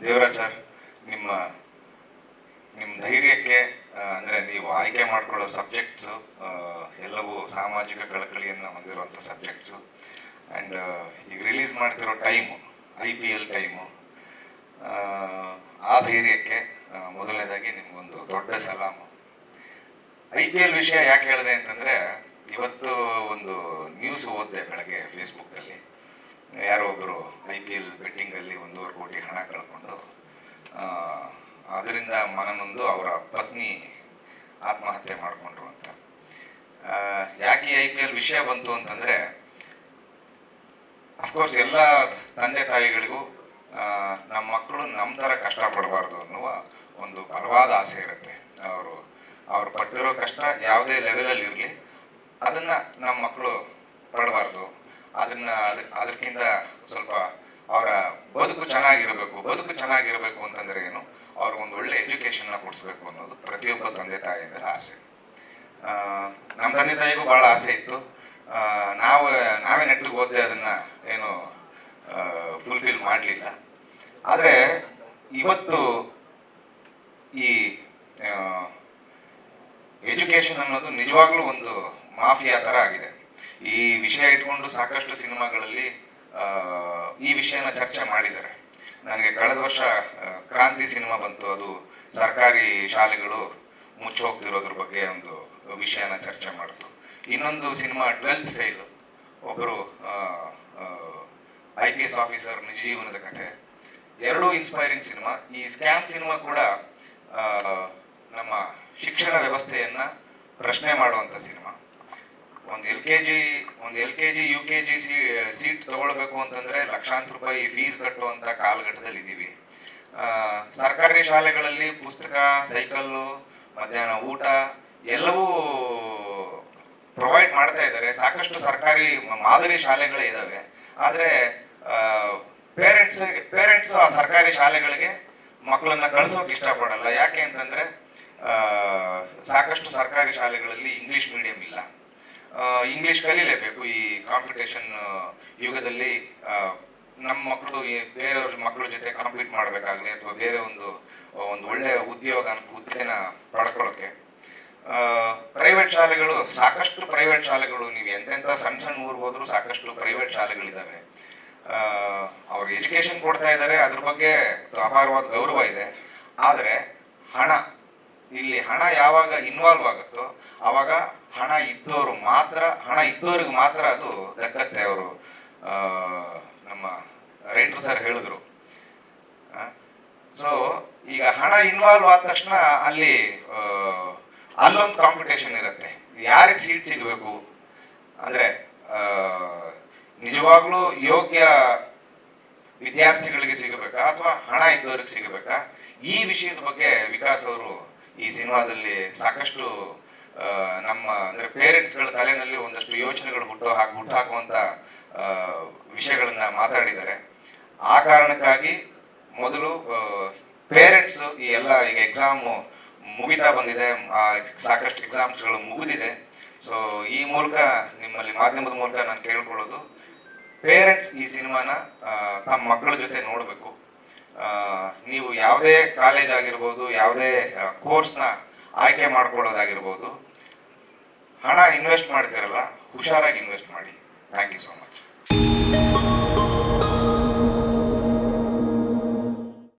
Devaraj sir ನಿಮ್ಮ ನಿಮ್ಮ ಧೈರ್ಯಕ್ಕೆ ಅಂದ್ರೆ ನೀವು ಆಯ್ಕೆ ಮಾಡ್ಕೊಳ್ಳೋ ಸಬ್ಜೆಕ್ಟ್ಸು ಎಲ್ಲವೂ ಸಾಮಾಜಿಕ ಕಳಕಳಿಯನ್ನು ಹೊಂದಿರುವಂಥ ಸಬ್ಜೆಕ್ಟ್ಸು ಆ್ಯಂಡ್ ಈಗ ರಿಲೀಸ್ ಮಾಡ್ತಿರೋ time I P L time ಆ ಧೈರ್ಯಕ್ಕೆ ಮೊದಲನೇದಾಗಿ ನಿಮ್ಗೊಂದು ದೊಡ್ಡ ಸಲಾಮು ಐ ಪಿ ಎಲ್ ವಿಷಯ ಯಾಕೆ ಹೇಳಿದೆ ಅಂತಂದ್ರೆ, ಇವತ್ತು ಒಂದು ನ್ಯೂಸ್ ಓದಿದೆ ಬೆಳಗ್ಗೆ ಫೇಸ್ಬುಕ್ಕಲ್ಲಿ ಯಾರೋ ಒಬ್ಬರು ಐ ಪಿ ಎಲ್ ಬೆಟ್ಟಿಂಗಲ್ಲಿ ಒಂದೂವರೆ ಕೋಟಿ ಹಣ ಕಳ್ಕೊಂಡು ಅದರಿಂದ ಮನನೊಂದು ಅವರ ಪತ್ನಿ ಆತ್ಮಹತ್ಯೆ ಮಾಡಿಕೊಂಡ್ರು ಅಂತ. ಯಾಕೆ ಐ ಪಿ ಎಲ್ ವಿಷಯ ಬಂತು ಅಂತಂದ್ರೆ ಅಫ್ಕೋರ್ಸ್ ಎಲ್ಲ ತಂದೆ ತಾಯಿಗಳಿಗೂ ನಮ್ಮ ಮಕ್ಕಳು ನಮ್ಮ ಥರ ಕಷ್ಟಪಡಬಾರ್ದು ಅನ್ನುವ ಒಂದು ಬಲವಾದ ಆಸೆ ಇರುತ್ತೆ. ಅವರು, ಅವ್ರು ಪಟ್ಟಿರೋ ಕಷ್ಟ ಯಾವುದೇ ಲೆವೆಲಲ್ಲಿ ಇರಲಿ, ಅದನ್ನ ನಮ್ಮ ಮಕ್ಕಳು ಪಡಬಾರ್ದು. ಅದನ್ನ, ಅದ, ಅದಕ್ಕಿಂತ ಸ್ವಲ್ಪ ಅವರ ಬದುಕು ಚೆನ್ನಾಗಿರಬೇಕು ಬದುಕು ಚೆನ್ನಾಗಿರಬೇಕು ಅಂತಂದ್ರೆ ಏನು? ಅವ್ರಿಗೆ ಒಂದು ಒಳ್ಳೆ ಎಜುಕೇಶನ್ನ ಕೊಡಿಸ್ಬೇಕು ಅನ್ನೋದು ಪ್ರತಿಯೊಬ್ಬ ತಂದೆ ತಾಯಿಯಂದರ ಆಸೆ. ನಮ್ಮ ತಂದೆ ತಾಯಿಗೂ ಭಾಳ ಆಸೆ ಇತ್ತು. ನಾವು, ನಾವೇ ನೆಟ್ಟಿಗೆ ಓದ್ದೆ ಅದನ್ನ ಏನು ಫುಲ್ಫಿಲ್ ಮಾಡಲಿಲ್ಲ. ಆದರೆ ಇವತ್ತು ಈ ಎಜುಕೇಶನ್ ಅನ್ನೋದು ನಿಜವಾಗ್ಲೂ ಒಂದು ಮಾಫಿಯಾ ಥರ ಆಗಿದೆ. ಈ ವಿಷಯ ಇಟ್ಕೊಂಡು ಸಾಕಷ್ಟು ಸಿನಿಮಾಗಳಲ್ಲಿ ಈ ವಿಷಯನ ಚರ್ಚೆ ಮಾಡಿದ್ದಾರೆ. ನನಗೆ ಕಳೆದ ವರ್ಷ ಕ್ರಾಂತಿ ಸಿನಿಮಾ ಬಂತು. ಅದು ಸರ್ಕಾರಿ ಶಾಲೆಗಳು ಮುಚ್ಚಿ ಹೋಗ್ತಿರೋದ್ರ ಬಗ್ಗೆ ಒಂದು ವಿಷಯನ ಚರ್ಚೆ ಮಾಡಿತು. ಇನ್ನೊಂದು ಸಿನಿಮಾ, ಟ್ವೆಲ್ತ್ ಫೇಲ್. ಒಬ್ಬರು ಐ ಪಿ ಎಸ್ ಆಫೀಸರ್ ನಿಜ ಜೀವನದ ಕಥೆ. ಎರಡೂ ಇನ್ಸ್ಪೈರಿಂಗ್ ಸಿನಿಮಾ. ಈ ಸ್ಕ್ಯಾಮ್ ಸಿನಿಮಾ ಕೂಡ ನಮ್ಮ ಶಿಕ್ಷಣ ವ್ಯವಸ್ಥೆಯನ್ನ ಪ್ರಶ್ನೆ ಮಾಡುವಂತ ಸಿನಿಮಾ. ಒಂದು ಎಲ್ ಕೆ ಜಿ ಒಂದು L K G, U K G seat ತಗೊಳ್ಬೇಕು ಅಂತಂದ್ರೆ ಲಕ್ಷಾಂತರ ರೂಪಾಯಿ ಫೀಸ್ ಕಟ್ಟುವಂತ ಕಾಲಘಟ್ಟದಲ್ಲಿ ಇದ್ದೀವಿ ಸರ್ಕಾರಿ ಶಾಲೆಗಳಲ್ಲಿ ಪುಸ್ತಕ, ಸೈಕಲ್ಲು, ಮಧ್ಯಾಹ್ನ ಊಟ ಎಲ್ಲವೂ ಪ್ರೊವೈಡ್ ಮಾಡ್ತಾ ಇದ್ದಾರೆ. ಸಾಕಷ್ಟು ಸರ್ಕಾರಿ ಮಾದರಿ ಶಾಲೆಗಳೇ ಇದಾವೆ ಆದ್ರೆ ಪೇರೆಂಟ್ಸ್ ಪೇರೆಂಟ್ಸ್ ಆ ಸರ್ಕಾರಿ ಶಾಲೆಗಳಿಗೆ ಮಕ್ಕಳನ್ನ ಕಳ್ಸೋಕೆ ಇಷ್ಟಪಡಲ್ಲ. ಯಾಕೆ ಅಂತಂದ್ರೆ ಸಾಕಷ್ಟು ಸರ್ಕಾರಿ ಶಾಲೆಗಳಲ್ಲಿ ಇಂಗ್ಲಿಷ್ ಮೀಡಿಯಂ ಇಲ್ಲ. ಇಂಗ್ಲಿಷ್ ಕಲೀಲೇಬೇಕು ಈ ಕಾಂಪಿಟೇಷನ್ ಯುಗದಲ್ಲಿ. ನಮ್ಮ ಮಕ್ಕಳು ಬೇರೆಯವ್ರ ಮಕ್ಕಳ ಜೊತೆ ಕಾಂಪೀಟ್ ಮಾಡಬೇಕಾಗ್ಲಿ ಅಥವಾ ಬೇರೆ ಒಂದು ಒಂದು ಒಳ್ಳೆಯ ಉದ್ಯೋಗ ಹುದ್ದೆನ ಪಡ್ಕೊಳ್ಳೋಕೆ. ಪ್ರೈವೇಟ್ ಶಾಲೆಗಳು, ಸಾಕಷ್ಟು ಪ್ರೈವೇಟ್ ಶಾಲೆಗಳು ನೀವು ಎಂತೆಂಥ ಸಣ್ಣ ಸಣ್ಣ ಊರಿಗೆ ಹೋದರೂ ಸಾಕಷ್ಟು ಪ್ರೈವೇಟ್ ಶಾಲೆಗಳಿದ್ದಾವೆ ಅವ್ರಿಗೆ ಎಜುಕೇಶನ್ ಕೊಡ್ತಾ ಇದ್ದಾರೆ ಅದ್ರ ಬಗ್ಗೆ ಅಪಾರವಾದ ಗೌರವ ಇದೆ. ಆದರೆ ಹಣ ಇಲ್ಲಿ ಹಣ ಯಾವಾಗ ಇನ್ವಾಲ್ವ್ ಆಗುತ್ತೋ, ಅವಾಗ ಹಣ ಇದ್ದವರು ಮಾತ್ರ, ಹಣ ಇದ್ದವ್ರಿಗೆ ಮಾತ್ರ ಅದು ದಕ್ಕತ್ತೆ ಅವರು ನಮ್ಮ ರೈಟ್ರು ಸರ್ ಹೇಳಿದ್ರು. ಸೊ ಈಗ ಹಣ ಇನ್ವಾಲ್ವ್ ಆದ ತಕ್ಷಣ ಅಲ್ಲಿ ಅಲ್ಲೊಂದು ಕಾಂಪಿಟೇಷನ್ ಇರುತ್ತೆ. ಯಾರಿಗೆ ಸೀಟ್ ಸಿಗಬೇಕು? ಅಂದ್ರೆ ನಿಜವಾಗ್ಲೂ ಯೋಗ್ಯ ವಿದ್ಯಾರ್ಥಿಗಳಿಗೆ ಸಿಗಬೇಕಾ ಅಥವಾ ಹಣ ಇದ್ದವ್ರಿಗೆ ಸಿಗಬೇಕಾ? ಈ ವಿಷಯದ ಬಗ್ಗೆ ವಿಕಾಸ್ ಅವರು ಈ ಸಿನಿಮಾದಲ್ಲಿ ಸಾಕಷ್ಟು ನಮ್ಮ, ಅಂದ್ರೆ ಪೇರೆಂಟ್ಸ್ಗಳ ತಲೆನಲ್ಲಿ ಒಂದಷ್ಟು ಯೋಚನೆಗಳು ಹುಟ್ಟು ಹಾಕಿ, ಹುಟ್ಟಾಕುವಂತ ವಿಷಯಗಳನ್ನ ಮಾತಾಡಿದ್ದಾರೆ. ಆ ಕಾರಣಕ್ಕಾಗಿ ಮೊದಲು ಪೇರೆಂಟ್ಸ್ ಈ ಎಲ್ಲ ಈಗ ಎಕ್ಸಾಮ್ ಮುಗಿತಾ ಬಂದಿದೆ. ಸಾಕಷ್ಟು ಎಕ್ಸಾಮ್ಸ್ಗಳು ಮುಗಿದಿದೆ. ಸೊ ಈ ಮೂಲಕ, ನಿಮ್ಮಲ್ಲಿ ಮಾಧ್ಯಮದ ಮೂಲಕ ನಾನು ಕೇಳ್ಕೊಳ್ಳೋದು, ಪೇರೆಂಟ್ಸ್ ಈ ಸಿನಿಮಾನ ತಮ್ಮ ಮಕ್ಕಳ ಜೊತೆ ನೋಡಬೇಕು. ನೀವು ಯಾವುದೇ ಕಾಲೇಜ್ ಆಗಿರ್ಬೋದು, ಯಾವುದೇ ಕೋರ್ಸ್ನ ಆಯ್ಕೆ ಮಾಡ್ಕೊಳ್ಳೋದಾಗಿರ್ಬೋದು, ಹಣ ಇನ್ವೆಸ್ಟ್ ಮಾಡ್ತಿರಲ್ಲ, ಹುಷಾರಾಗಿ ಇನ್ವೆಸ್ಟ್ ಮಾಡಿ. Thank you so much